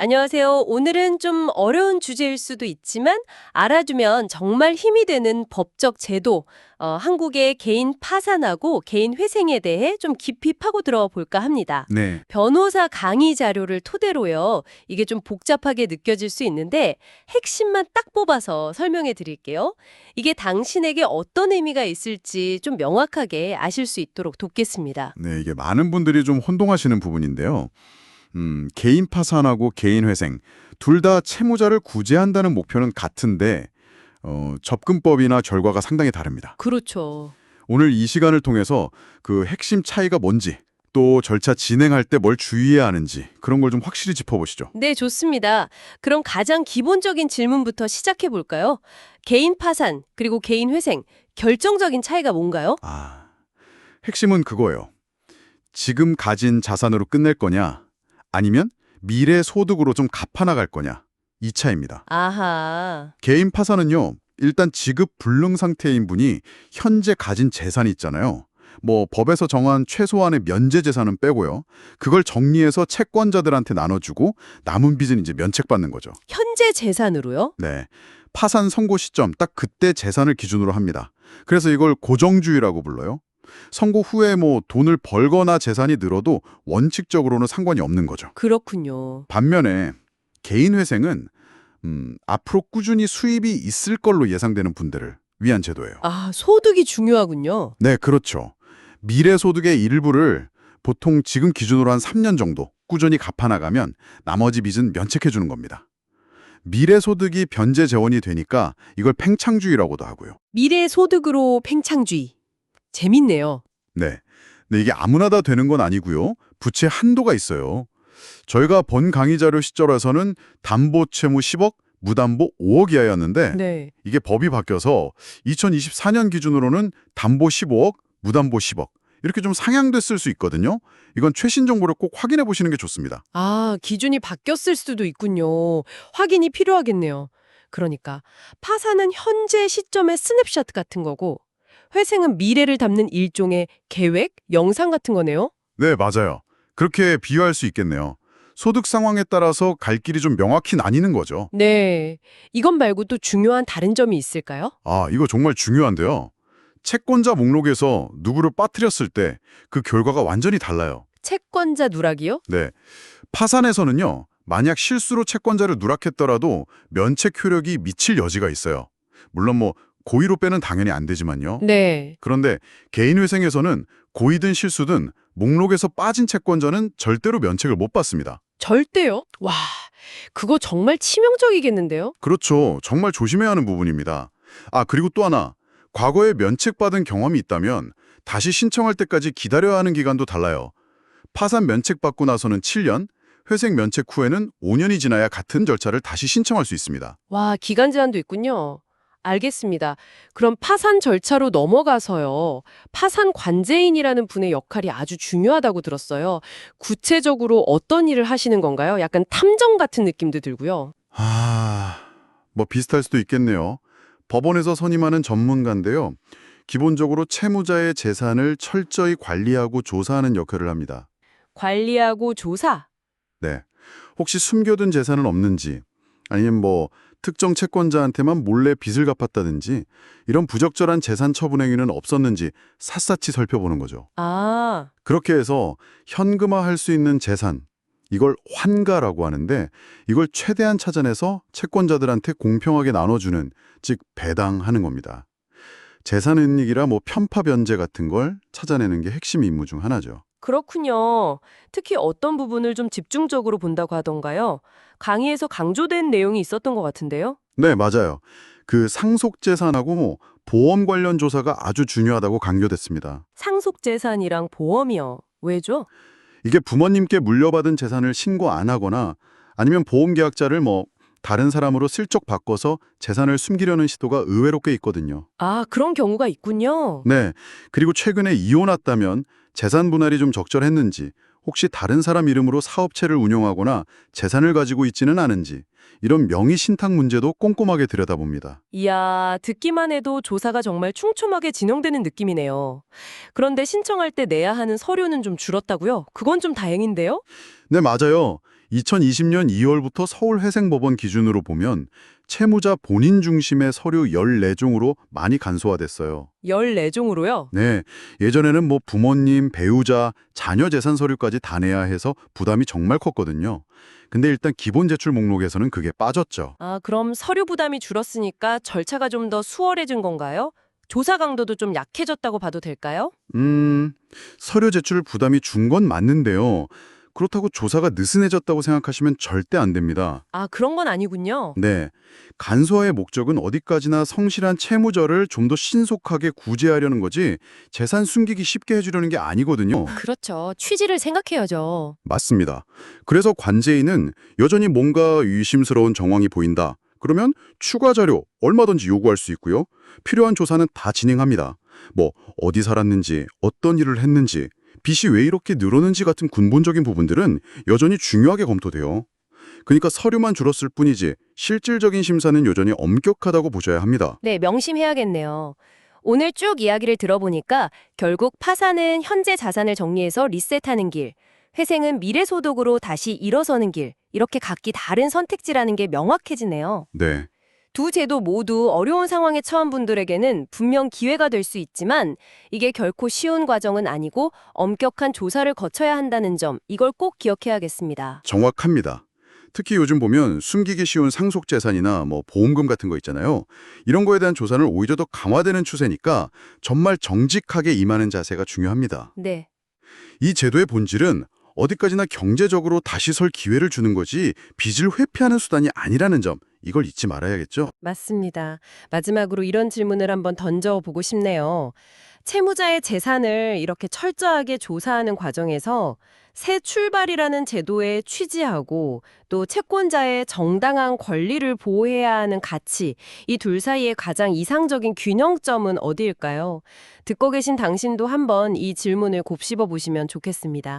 안녕하세요. 오늘은 좀 어려운 주제일 수도 있지만 알아두면 정말 힘이 되는 법적 제도, 어, 한국의 개인 파산하고 개인 회생에 대해 좀 깊이 파고 들어 볼까 합니다. 네. 변호사 강의 자료를 토대로요. 이게 좀 복잡하게 느껴질 수 있는데 핵심만 딱 뽑아서 설명해 드릴게요. 이게 당신에게 어떤 의미가 있을지 좀 명확하게 아실 수 있도록 돕겠습니다. 네, 이게 많은 분들이 좀 혼동하시는 부분인데요. 음, 개인 파산하고 개인 회생 둘 다 채무자를 구제한다는 목표는 같은데 어, 접근법이나 결과가 상당히 다릅니다. 그렇죠. 오늘 이 시간을 통해서 그 핵심 차이가 뭔지 또 절차 진행할 때 뭘 주의해야 하는지 그런 걸 좀 확실히 짚어보시죠. 네, 좋습니다. 그럼 가장 기본적인 질문부터 시작해 볼까요? 개인 파산, 그리고 개인 회생, 결정적인 차이가 뭔가요? 아, 핵심은 그거예요. 지금 가진 자산으로 끝낼 거냐 아니면 미래 소득으로 좀 갚아나갈 거냐 이 차이입니다. 아하. 개인 파산은요, 일단 지급 불능 상태인 분이 현재 가진 재산이 있잖아요. 뭐 법에서 정한 최소한의 면제 재산은 빼고요. 그걸 정리해서 채권자들한테 나눠주고 남은 빚은 이제 면책받는 거죠. 현재 재산으로요? 네. 파산 선고 시점 딱 그때 재산을 기준으로 합니다. 그래서 이걸 고정주의라고 불러요. 선고 후에 뭐 돈을 벌거나 재산이 늘어도 원칙적으로는 상관이 없는 거죠. 그렇군요. 반면에 개인 회생은 음, 앞으로 꾸준히 수입이 있을 걸로 예상되는 분들을 위한 제도예요. 아, 소득이 중요하군요. 네, 그렇죠. 미래 소득의 일부를 보통 지금 기준으로 한 3년 정도 꾸준히 갚아나가면 나머지 빚은 면책해 주는 겁니다. 미래 소득이 변제 재원이 되니까 이걸 팽창주의라고도 하고요. 미래 소득으로 팽창주의. 재밌네요. 네. 근데 이게 아무나 다 되는 건 아니고요. 부채 한도가 있어요. 저희가 본 강의 자료 시절에서는 담보 채무 10억, 무담보 5억 이하였는데 네. 이게 법이 바뀌어서 2024년 기준으로는 담보 15억, 무담보 10억 이렇게 좀 상향됐을 수 있거든요. 이건 최신 정보를 꼭 확인해 보시는 게 좋습니다. 아, 기준이 바뀌었을 수도 있군요. 확인이 필요하겠네요. 그러니까 파산은 현재 시점의 스냅샷 같은 거고 회생은 미래를 담는 일종의 계획, 영상 같은 거네요. 네, 맞아요. 그렇게 비유할 수 있겠네요. 소득 상황에 따라서 갈 길이 좀 명확히 나뉘는 거죠. 네. 이것 말고 또 중요한 다른 점이 있을까요? 아, 이거 정말 중요한데요. 채권자 목록에서 누구를 빠뜨렸을 때 그 결과가 완전히 달라요. 채권자 누락이요? 네. 파산에서는요. 만약 실수로 채권자를 누락했더라도 면책 효력이 미칠 여지가 있어요. 물론 뭐 고의로 빼는 당연히 안 되지만요. 네. 그런데 개인 회생에서는 고의든 실수든 목록에서 빠진 채권자는 절대로 면책을 못 받습니다. 절대요? 와, 그거 정말 치명적이겠는데요? 그렇죠. 정말 조심해야 하는 부분입니다. 아, 그리고 또 하나. 과거에 면책받은 경험이 있다면 다시 신청할 때까지 기다려야 하는 기간도 달라요. 파산 면책받고 나서는 7년, 회생 면책 후에는 5년이 지나야 같은 절차를 다시 신청할 수 있습니다. 와, 기간 제한도 있군요. 알겠습니다. 그럼 파산 절차로 넘어가서요. 파산 관제인이라는 분의 역할이 아주 중요하다고 들었어요. 구체적으로 어떤 일을 하시는 건가요? 약간 탐정 같은 느낌도 들고요. 아, 뭐 비슷할 수도 있겠네요. 법원에서 선임하는 전문가인데요. 기본적으로 채무자의 재산을 철저히 관리하고 조사하는 역할을 합니다. 관리하고 조사. 네. 혹시 숨겨둔 재산은 없는지, 아니면 뭐 특정 채권자한테만 몰래 빚을 갚았다든지 이런 부적절한 재산 처분 행위는 없었는지 샅샅이 살펴보는 거죠. 아, 그렇게 해서 현금화할 수 있는 재산, 이걸 환가라고 하는데 이걸 최대한 찾아내서 채권자들한테 공평하게 나눠주는, 즉 배당하는 겁니다. 재산 은닉이라 뭐 편파 변제 같은 걸 찾아내는 게 핵심 임무 중 하나죠. 그렇군요. 특히 어떤 부분을 좀 집중적으로 본다고 하던가요? 강의에서 강조된 내용이 있었던 것 같은데요? 네, 맞아요. 그 상속 재산하고 뭐 보험 관련 조사가 아주 중요하다고 강조됐습니다. 상속 재산이랑 보험이요. 왜죠? 이게 부모님께 물려받은 재산을 신고 안 하거나 아니면 보험 계약자를 뭐 다른 사람으로 슬쩍 바꿔서 재산을 숨기려는 시도가 의외로 꽤 있거든요. 아, 그런 경우가 있군요. 네. 그리고 최근에 이혼했다면 재산 분할이 좀 적절했는지 혹시 다른 사람 이름으로 사업체를 운영하거나 재산을 가지고 있지는 않은지 이런 명의 신탁 문제도 꼼꼼하게 들여다봅니다. 이야, 듣기만 해도 조사가 정말 촘촘하게 진행되는 느낌이네요. 그런데 신청할 때 내야 하는 서류는 좀 줄었다고요? 그건 좀 다행인데요? 네, 맞아요. 2020년 2월부터 서울회생법원 기준으로 보면 채무자 본인 중심의 서류 14종으로 많이 간소화됐어요. 14종으로요? 네, 예전에는 뭐 부모님, 배우자, 자녀 재산 서류까지 다 내야 해서 부담이 정말 컸거든요. 근데 일단 기본 제출 목록에서는 그게 빠졌죠. 아, 그럼 서류 부담이 줄었으니까 절차가 좀 더 수월해진 건가요? 조사 강도도 좀 약해졌다고 봐도 될까요? 음, 서류 제출 부담이 준 건 맞는데요. 그렇다고 조사가 느슨해졌다고 생각하시면 절대 안 됩니다. 아, 그런 건 아니군요. 네, 간소화의 목적은 어디까지나 성실한 채무자를 좀 더 신속하게 구제하려는 거지 재산 숨기기 쉽게 해주려는 게 아니거든요. 그렇죠. 취지를 생각해야죠. 맞습니다. 그래서 관제인은 여전히 뭔가 의심스러운 정황이 보인다. 그러면 추가 자료 얼마든지 요구할 수 있고요. 필요한 조사는 다 진행합니다. 뭐 어디 살았는지, 어떤 일을 했는지, 빚이 왜 이렇게 늘었는지 같은 근본적인 부분들은 여전히 중요하게 검토돼요. 그러니까 서류만 줄었을 뿐이지 실질적인 심사는 여전히 엄격하다고 보셔야 합니다. 네, 명심해야겠네요. 오늘 쭉 이야기를 들어보니까 결국 파산은 현재 자산을 정리해서 리셋하는 길, 회생은 미래 소득으로 다시 일어서는 길, 이렇게 각기 다른 선택지라는 게 명확해지네요. 네. 두 제도 모두 어려운 상황에 처한 분들에게는 분명 기회가 될 수 있지만 이게 결코 쉬운 과정은 아니고 엄격한 조사를 거쳐야 한다는 점, 이걸 꼭 기억해야겠습니다. 정확합니다. 특히 요즘 보면 숨기기 쉬운 상속재산이나 뭐 보험금 같은 거 있잖아요. 이런 거에 대한 조사는 오히려 더 강화되는 추세니까 정말 정직하게 임하는 자세가 중요합니다. 네. 이 제도의 본질은 어디까지나 경제적으로 다시 설 기회를 주는 거지 빚을 회피하는 수단이 아니라는 점 이걸 잊지 말아야겠죠. 맞습니다. 마지막으로 이런 질문을 한번 던져보고 싶네요. 채무자의 재산을 이렇게 철저하게 조사하는 과정에서 새 출발이라는 제도에 취지하고 또 채권자의 정당한 권리를 보호해야 하는 가치, 이 둘 사이의 가장 이상적인 균형점은 어디일까요? 듣고 계신 당신도 한번 이 질문을 곱씹어 보시면 좋겠습니다.